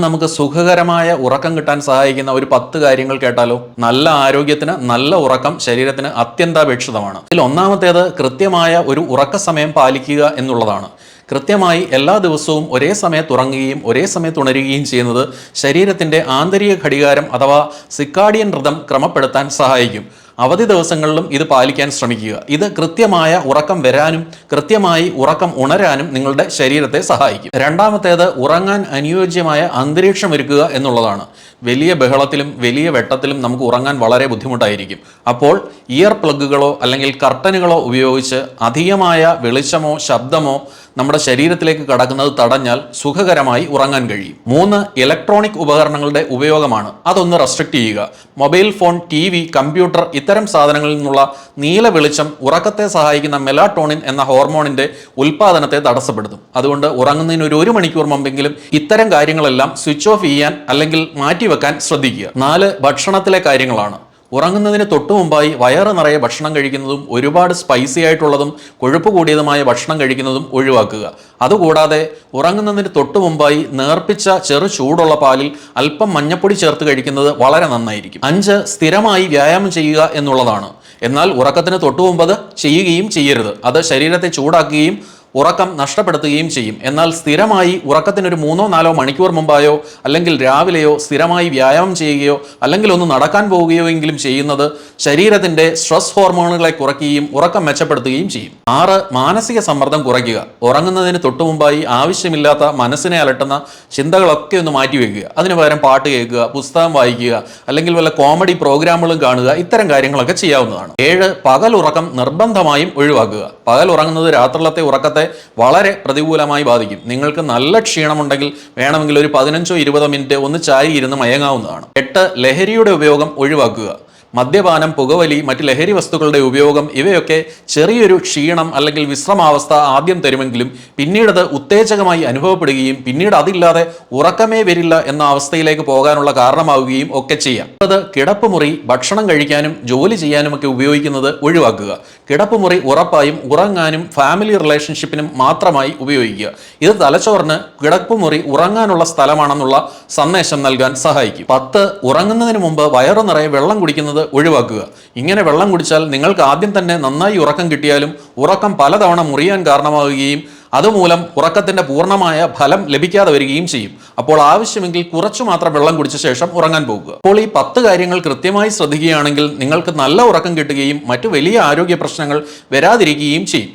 നമുക്ക് സുഖകരമായ ഉറക്കം കിട്ടാൻ സഹായിക്കുന്ന ഒരു പത്ത് കാര്യങ്ങൾ കേട്ടാലോ? നല്ല ആരോഗ്യത്തിന് നല്ല ഉറക്കം ശരീരത്തിന് അത്യന്താപേക്ഷിതമാണ്. ഇതിൽ ഒന്നാമത്തേത് കൃത്യമായ ഒരു ഉറക്ക സമയം പാലിക്കുക എന്നുള്ളതാണ്. കൃത്യമായി എല്ലാ ദിവസവും ഒരേ സമയത്ത് ഉറങ്ങുകയും ഒരേ സമയത്ത് ഉണരുകയും ചെയ്യുന്നത് ശരീരത്തിന്റെ ആന്തരിക ഘടികാരം അഥവാ സിക്കാഡിയൻ ഋതം ക്രമപ്പെടുത്താൻ സഹായിക്കും. അവധി ദിവസങ്ങളിലും ഇത് പാലിക്കാൻ ശ്രമിക്കുക. ഇത് കൃത്യമായ ഉറക്കം വരാനും കൃത്യമായി ഉറക്കം ഉണരാനും നിങ്ങളുടെ ശരീരത്തെ സഹായിക്കും. രണ്ടാമത്തേത് ഉറങ്ങാൻ അനുയോജ്യമായ അന്തരീക്ഷം ഒരുക്കുക എന്നുള്ളതാണ്. വലിയ ബഹളത്തിലും വലിയ വെട്ടത്തിലും നമുക്ക് ഉറങ്ങാൻ വളരെ ബുദ്ധിമുട്ടായിരിക്കും. അപ്പോൾ ഇയർ പ്ലഗുകളോ അല്ലെങ്കിൽ കർട്ടനുകളോ ഉപയോഗിച്ച് അധികമായ വെളിച്ചമോ ശബ്ദമോ നമ്മുടെ ശരീരത്തിലേക്ക് കടക്കുന്നത് തടഞ്ഞാൽ സുഖകരമായി ഉറങ്ങാൻ കഴിയും. മൂന്ന് ഇലക്ട്രോണിക് ഉപകരണങ്ങളുടെ ഉപയോഗമാണ്. അതൊന്ന് റെസ്ട്രിക്ട് ചെയ്യുക. Mobile phone T V computer ഇത്തരം സാധനങ്ങളിൽ നിന്നുള്ള നീല വെളിച്ചം ഉറക്കത്തെ സഹായിക്കുന്ന മെലാട്ടോണിൻ എന്ന ഹോർമോണിന്റെ ഉൽപാദനത്തെ തടസ്സപ്പെടുത്തും. അതുകൊണ്ട് ഉറങ്ങുന്നതിന് ഒരു ഒരു മണിക്കൂർ മുമ്പെങ്കിലും ഇത്തരം കാര്യങ്ങളെല്ലാം സ്വിച്ച് ഓഫ് ചെയ്യാൻ അല്ലെങ്കിൽ മാറ്റിവെക്കാൻ ശ്രദ്ധിക്കുക. നാല് ഭക്ഷണത്തിലെ കാര്യങ്ങളാണ്. ഉറങ്ങുന്നതിന് തൊട്ടു മുമ്പായി വയറ് നിറയെ ഭക്ഷണം കഴിക്കുന്നതും ഒരുപാട് സ്പൈസി ആയിട്ടുള്ളതും കൊഴുപ്പ് കൂടിയതുമായ ഭക്ഷണം കഴിക്കുന്നതും ഒഴിവാക്കുക. അതുകൂടാതെ ഉറങ്ങുന്നതിന് തൊട്ടു മുമ്പായി നേർപ്പിച്ച ചെറു ചൂടുള്ള പാലിൽ അല്പം മഞ്ഞപ്പൊടി ചേർത്ത് കഴിക്കുന്നത് വളരെ നന്നായിരിക്കും. അഞ്ച് സ്ഥിരമായി വ്യായാമം ചെയ്യുക എന്നുള്ളതാണ്. എന്നാൽ ഉറക്കത്തിന് തൊട്ടു മുമ്പ് ചെയ്യുകയും ചെയ്യരുത്. അത് ശരീരത്തെ ചൂടാക്കുകയും ഉറക്കം നഷ്ടപ്പെടുത്തുകയും ചെയ്യും. എന്നാൽ സ്ഥിരമായി ഉറക്കത്തിനൊരു മൂന്നോ നാലോ മണിക്കൂർ മുമ്പായോ അല്ലെങ്കിൽ രാവിലെയോ സ്ഥിരമായി വ്യായാമം ചെയ്യുകയോ അല്ലെങ്കിൽ ഒന്ന് നടക്കാൻ പോവുകയോ എങ്കിലും ചെയ്യുന്നത് ശരീരത്തിന്റെ സ്ട്രെസ് ഹോർമോണുകളെ കുറയ്ക്കുകയും ഉറക്കം മെച്ചപ്പെടുത്തുകയും ചെയ്യും. ആറ് മാനസിക സമ്മർദ്ദം കുറയ്ക്കുക. ഉറങ്ങുന്നതിന് തൊട്ടു മുമ്പായി ആവശ്യമില്ലാത്ത മനസ്സിനെ അലട്ടുന്ന ചിന്തകളൊക്കെ ഒന്ന് മാറ്റിവെക്കുക അതിന് പകരം പാട്ട് കേൾക്കുക പുസ്തകം വായിക്കുക അല്ലെങ്കിൽ വല്ല കോമഡി പ്രോഗ്രാമുകളും കാണുക ഇത്തരം കാര്യങ്ങളൊക്കെ ചെയ്യാവുന്നതാണ്. ഏഴ് പകൽ ഉറക്കം നിർബന്ധമായും ഒഴിവാക്കുക. പകൽ ഉറങ്ങുന്നത് രാത്രിയിലത്തെ ഉറക്കത്തെ വളരെ പ്രതികൂലമായി ബാധിക്കും. നിങ്ങൾക്ക് നല്ല ക്ഷീണമുണ്ടെങ്കിൽ വേണമെങ്കിൽ ഒരു പതിനഞ്ചോ ഇരുപതോ മിനിറ്റ് ഒന്ന് ചാരി ഇരുന്ന് മയങ്ങാവുന്നതാണ്. എട്ട് ലഹരിയുടെ ഉപയോഗം ഒഴിവാക്കുക. മദ്യപാനം പുകവലി മറ്റ് ലഹരി വസ്തുക്കളുടെ ഉപയോഗം ഇവയൊക്കെ ചെറിയൊരു ക്ഷീണം അല്ലെങ്കിൽ വിശ്രമാവസ്ഥ ആദ്യം തരുമെങ്കിലും പിന്നീടത് ഉത്തേജകമായി അനുഭവപ്പെടുകയും പിന്നീട് അതില്ലാതെ ഉറക്കമേ വരില്ല എന്ന അവസ്ഥയിലേക്ക് പോകാനുള്ള കാരണമാവുകയും ഒക്കെ ചെയ്യാം. അത് കിടപ്പുമുറി ഭക്ഷണം കഴിക്കാനും ജോലി ചെയ്യാനും ഒക്കെ ഉപയോഗിക്കുന്നത് ഒഴിവാക്കുക. കിടപ്പുമുറി ഉറപ്പായും ഉറങ്ങാനും ഫാമിലി റിലേഷൻഷിപ്പിനും മാത്രമായി ഉപയോഗിക്കുക. ഇത് തലച്ചോറിന് കിടപ്പുമുറി ഉറങ്ങാനുള്ള സ്ഥലമാണെന്നുള്ള സന്ദേശം നൽകാൻ സഹായിക്കും. പത്ത് ഉറങ്ങുന്നതിന് മുമ്പ് വയറു നിറയെ വെള്ളം കുടിക്കുന്നത് ഒഴിവാക്കുക. ഇങ്ങനെ വെള്ളം കുടിച്ചാൽ നിങ്ങൾക്ക് ആദ്യം തന്നെ നന്നായി ഉറക്കം കിട്ടിയാലും ഉറക്കം പലതവണ മുറിയാൻ കാരണമാവുകയും അതുമൂലം ഉറക്കത്തിന്റെ പൂർണമായ ഫലം ലഭിക്കാതെ വരികയും ചെയ്യും. അപ്പോൾ ആവശ്യമെങ്കിൽ കുറച്ചു മാത്രം വെള്ളം കുടിച്ച ശേഷം ഉറങ്ങാൻ പോകുക. അപ്പോൾ ഈ പത്ത് കാര്യങ്ങൾ കൃത്യമായി ശ്രദ്ധിക്കുകയാണെങ്കിൽ നിങ്ങൾക്ക് നല്ല ഉറക്കം കിട്ടുകയും മറ്റു വലിയ ആരോഗ്യ പ്രശ്നങ്ങൾ വരാതിരിക്കുകയും ചെയ്യും.